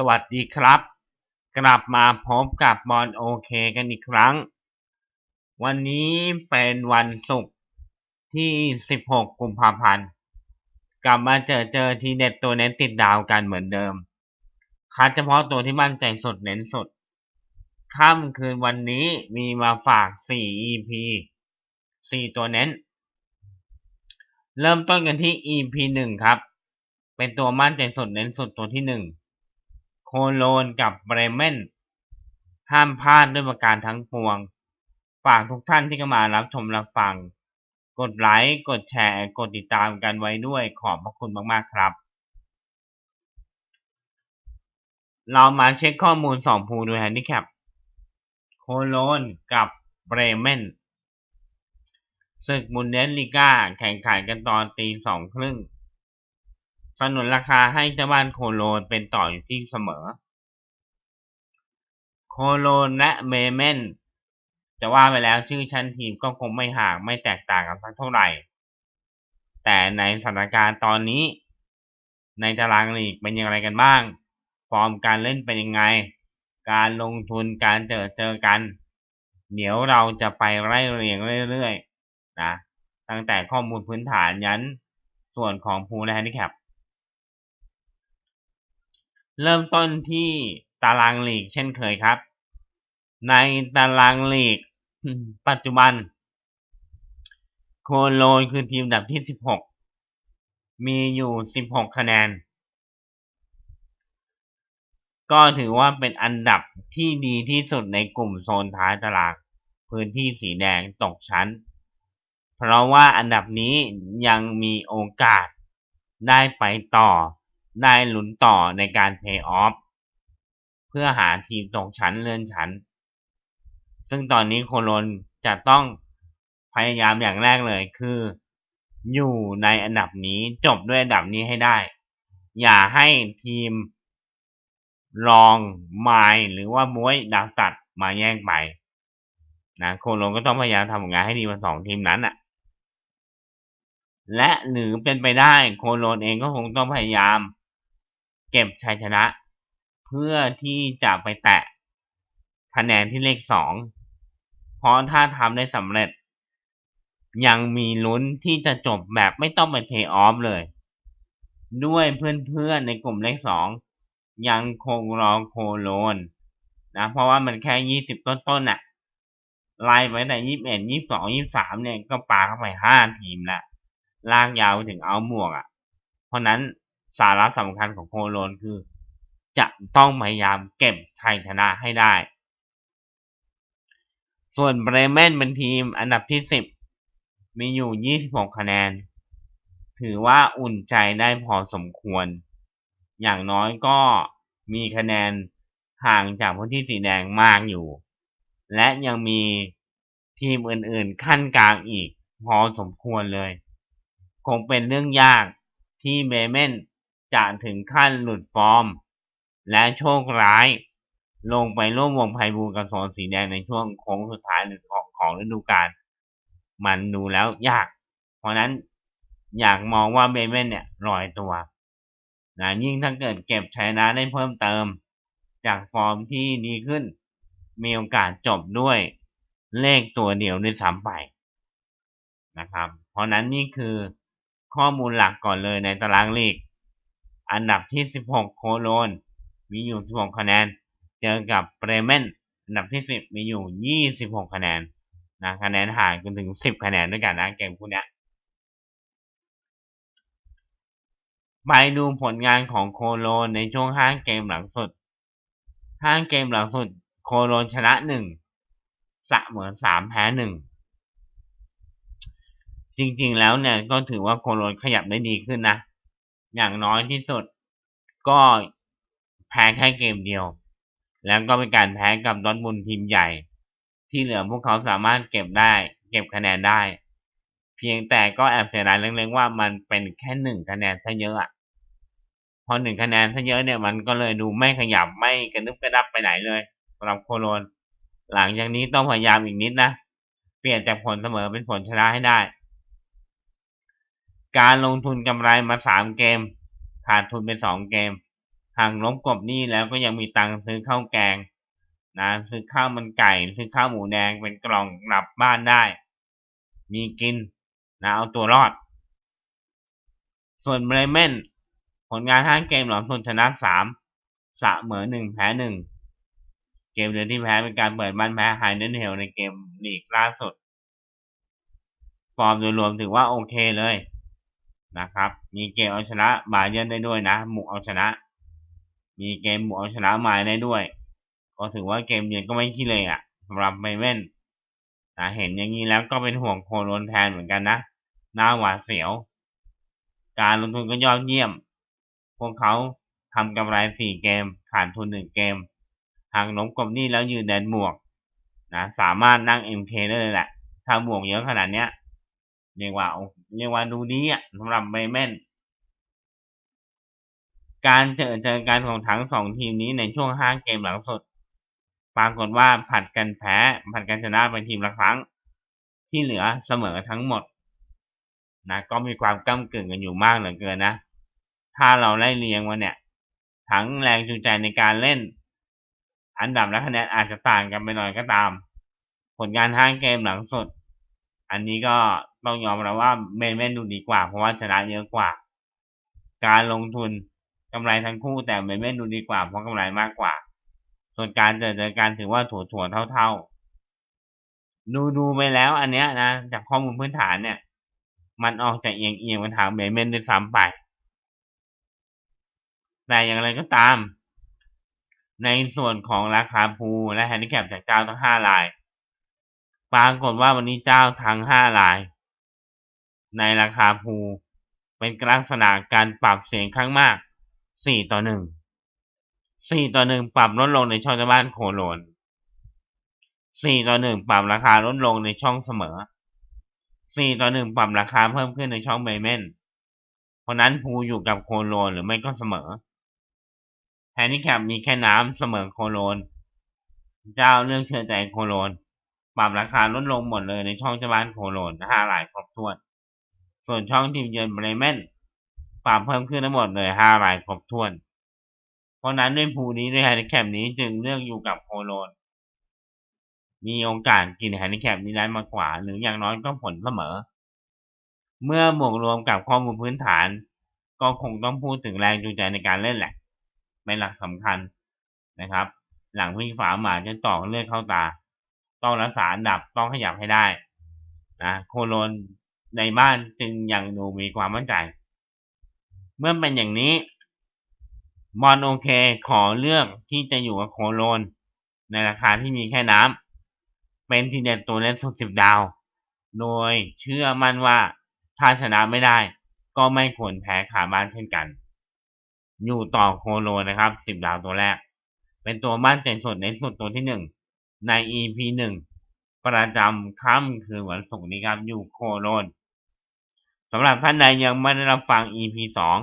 สวัสดีครับ กลับมาพบกับบอลโอเคกันอีกครั้ง วันนี้เป็นวันศุกร์ที่ 16 กุมภาพันธ์ กลับมาเจอเจอทีเด็ดตัวเน้นติดดาวกันเหมือนเดิม คัดเฉพาะตัวที่มั่นใจสุดเน้นสุด ค่ำคืนวันนี้มีมาฝาก 4 EP 4 ตัวเน้น เริ่มต้นกันที่ EP 1 ครับ เป็นตัวมั่นใจสุดเน้นสุดตัวที่ 1 โคโลนกับเบรเมนห้ามพลาดด้วยประการทั้งปวง ฝากทุกท่านที่เข้ามารับชมรับฟัง กดไลค์ กดแชร์ กดติดตามกันไว้ด้วยขอบพระคุณมาก ๆ ครับ เรามาเช็คข้อมูลสองภูดูแฮนดิแคปโคโลนกับเบรเมนศึกมุนเดสลิก้าแข่งขันกันตอนตีสองครึ่ง สนุนราคาให้เจ้าบ้านโคโลนเป็นต่ออยู่ที่เสมอ โคโลนและเบรเมนจะว่าไปแล้วชื่อชั้นทีมก็คงไม่ห่างไม่แตกต่างกันสักเท่าไหร่ แต่ในสถานการณ์ตอนนี้ ในตารางลีกเป็นอย่างไรกันบ้าง ฟอร์มการเล่นเป็นยังไง การลงทุนการเจอเจอกัน เดี๋ยวเราจะไปไล่เรียงเรื่อยๆนะตั้งแต่ข้อมูลพื้นฐานยันส่วนของภูและแฮนดิแคป เริ่มต้นที่ตารางลีกเช่นเคยครับ ในตารางลีก ปัจจุบัน โคโลนคือทีมดับที่ 16 มีอยู่ 16 คะแนน ก็ถือว่าเป็นอันดับที่ดีที่สุดในกลุ่มโซนท้ายตารางพื้นที่สีแดงตกชั้น เพราะว่าอันดับนี้ยังมีโอกาสได้ไปต่อ ได้ลุ้นต่อในการเพย์ออฟเพื่อหาทีมตกชั้นเลื่อนชั้น ซึ่งตอนนี้โคโลนจะต้องพยายามอย่างแรกเลยคือ อยู่ในอันดับนี้จบด้วยอันดับนี้ให้ได้ อย่าให้ทีมรองไมล์หรือว่าบวยดาวตัดมาแย่งไปนะโคโลนก็ต้องพยายามทำงานให้ดีมาสองทีมนั้นอะและหรือเป็นไปได้โคโลนเองก็คงต้องพยายาม เก็บชัยชนะ เพื่อที่จะไปแตะคะแนนที่เลขสองเพราะถ้าทำได้สำเร็จ ยังมีลุ้นที่จะจบแบบไม่ต้องไปเพย์ออฟเลย ด้วยเพื่อนๆในกลุ่มเลขสองยังคงรอโคโลนนะเพราะว่ามันแค่ยี่สิบต้นๆน่ะไล่ไปแต่ยี่สิบเอ็ดยี่สิบสองยี่สิบสามเนี่ยก็ปาเข้าไปห้าทีมละลากยาวถึงเอาหมวกอะ เพราะนั้น สาระสำคัญของโคโลนคือ จะต้องพยายามเก็บชัยชนะให้ได้ ส่วนเบรเมนเป็นทีมอันดับที่สิบมีอยู่ยี่สิบหกคะแนน ถือว่าอุ่นใจได้พอสมควร อย่างน้อยก็มีคะแนนห่างจากพื้นที่สีแดงมากอยู่ และยังมีทีมอื่นๆ ขั้นกลางอีก พอสมควรเลย คงเป็นเรื่องยากที่เบเมน จะถึงขั้นหลุดฟอร์ม และโชคร้าย ลงไปร่วมวงไพบูลกับโซนสีแดงในช่วงโค้งสุดท้ายหรือของของฤดูกาลมันดูแล้วยาก เพราะนั้นอยากมองว่าเบเมนเนี่ยลอยตัวนะยิ่งถ้าเกิดเก็บชัยนะได้เพิ่มเติม จากฟอร์มที่ดีขึ้น มีโอกาสจบด้วยเลขตัวเดียวด้วยซ้ำไปนะครับ เพราะนั้นนี่คือข้อมูลหลักก่อนเลยในตารางลีก อันดับที่ 16 โคโลนมีอยู่ 16 คะแนน เจอกับเบรเมนอันดับที่ 10 มีอยู่ 26 คะแนนนะคะแนนห่างกันถึง 10 คะแนนด้วยกันนะเกมคู่นี้ไปดูผลงานของโคโลนในช่วง 5 เกมหลังสุด 5 เกมหลังสุด โคโลนชนะ 1 เสมอ 3 แพ้ 1จริงๆ แล้วเนี่ยก็ถือว่าโคโลนขยับได้ดีขึ้นนะ อย่างน้อยที่สุด ก็แพ้แค่เกมเดียว แล้วก็เป็นการแพ้กับดอทมุนทีมใหญ่ ที่เหลือพวกเขาสามารถเก็บได้ เก็บคะแนนได้ เพียงแต่ก็แอบเสียดายเล็กๆว่ามันเป็นแค่หนึ่งคะแนนซะเยอะอะพอหนึ่งคะแนนซะเยอะเนี่ยมันก็เลยดูไม่ขยับไม่กระนึบกระดับไปไหนเลยสำหรับโคโลนหลังจากนี้ต้องพยายามอีกนิดนะ เปลี่ยนจากผลเสมอเป็นผลชนะให้ได้ การลงทุนกำไรมาสามเกม ขาดทุนไปสองเกม หากลบกบหนี้แล้วก็ยังมีตังค์ซื้อข้าวแกงนะซื้อข้าวมันไก่ซื้อข้าวหมูแดงเป็นกล่องกลับบ้านได้ มีกินนะเอาตัวรอด ส่วนเบรเมนผลงานห้าเกมหลังสุดชนะสามเสมอหนึ่งแพ้หนึ่งเกมเดือนที่แพ้เป็นการเปิดบ้านแพ้ไฮเดนเฮลในเกมลีกล่าสุด ฟอร์มโดยรวมถือว่าโอเคเลย นะครับ มีเกมเอาชนะบาเยร์นได้ด้วยนะหมุกเอาชนะ มีเกมหมุกเอาชนะมาได้ด้วย ก็ถือว่าเกมเยือนก็ไม่ขี้เลยอะสำหรับเบรเมนนะเห็นอย่างนี้แล้วก็เป็นห่วงโคโลนแทนเหมือนกันนะหน้าหวาดเสียว การลงทุนก็ยอดเยี่ยม พวกเขาทำกำไรสี่เกมขาดทุนหนึ่งเกมหากล้มกบหนี้แล้วยืนแดนหมวกนะสามารถนั่ง MK ได้เลยแหละ ถ้าหมวกเยอะขนาดเนี้ย ยกว่าเรียกว่าดูดีอะสำหรับเบเมนการเจอเจอกันของทั้งสองทีมนี้ในช่วงห้าเกมหลังสุด ปรากฏว่าผัดกันแพ้ผัดกันชนะไปทีมละครั้ง ที่เหลือเสมอทั้งหมดนะก็มีความก้ากึ่งกันอยู่มากเหลือเกินนะ ถ้าเราไล่เรียงมาเนี่ย ทั้งแรงจูงใจในการเล่น อันดับและคะแนนอาจจะต่างกันไปหน่อยก็ตาม ผลงานห้างเกมหลังสุด อันนี้ก็ ต้องยอมรับว่าเมนเมนดูดีกว่า เพราะว่าชนะเยอะกว่า การลงทุนกำไรทั้งคู่แต่เมนเมนดูดีกว่า เพราะกำไรมากกว่า ส่วนการเจอเจอการถือว่าถั่วถั่วเท่าๆ ดูดูไปแล้วอันเนี้ยนะจากข้อมูลพื้นฐานเนี่ย มันออกจากเอียงเอียงไปทางเมนเมนด้วยซ้ำไปแต่อย่างไรก็ตาม ในส่วนของราคาพูและแฮนดิแคปจากเจ้าทั้งห้าราย ปรากฏว่าวันนี้เจ้าทั้งห้าราย ในราคาพูเป็นลักษณะการปรับเสียงข้างมาก 4 ต่อ 1 4 ต่อ 1 ปรับลดลงในช่องจ้าบ้านโคโลน 4 ต่อ 1 ปรับราคาลดลงในช่องเสมอ 4 ต่อ 1 ปรับราคาเพิ่มขึ้นในช่องเบเมนเพราะนั้นพูอยู่กับโคโลนหรือไม่ก็เสมอแฮนดิแคปมีแค่น้ำเสมอโคโลน เจ้าเลือกเชื่อใจโคโลน ปรับราคาลดลงหมดเลยในช่องจ้าบ้านโคโลนห้าหลายครบถ้วน ส่วนช่องทีมเยือนเบรเมนปรับเพิ่มขึ้นทั้งหมดเลยห้ารายครบถ้วน เพราะนั้นด้วยภูนี้ด้วยแฮนดิแคปนี้จึงเลือกอยู่กับโคโลน มีโอกาสกินแฮนดิแคปนี้ได้มากกว่า หรืออย่างน้อยก็ผลเสมอ เมื่อบวกรวมกับข้อมูลพื้นฐาน ก็คงต้องพูดถึงแรงจูงใจในการเล่นแหละ เป็นหลักสำคัญนะครับ หลังพี่ฝาหมาจนต่อเลือดเข้าตา ต้องรักษาอันดับต้องขยับให้ได้นะโคโลน ในบ้านจึงยังดูมีความมั่นใจ เมื่อเป็นอย่างนี้มอนโอเคขอเลือกที่จะอยู่กับโคโลน ในราคาที่มีแค่น้ำเป็นทีเด็ดตัวเล่นสุดสิบดาว โดยเชื่อมั่นว่าถ้าชนะไม่ได้ ก็ไม่ควรแพ้ขาบ้านเช่นกัน อยู่ต่อโคโลนะครับสิบดาวตัวแรก เป็นตัวบ้านเจ๋งสุดในสุดตัวที่หนึ่งใน EP หนึ่งประจำค่ำคือวันศุกร์นี้ครับอยู่โคโลน สำหรับท่านใดยังไม่ได้รับฟัง EP สอง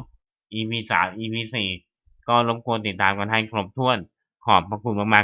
EP สาม EP สี่ก็รบกวนติดตามกันให้ครบถ้วน ขอบพระคุณมากๆ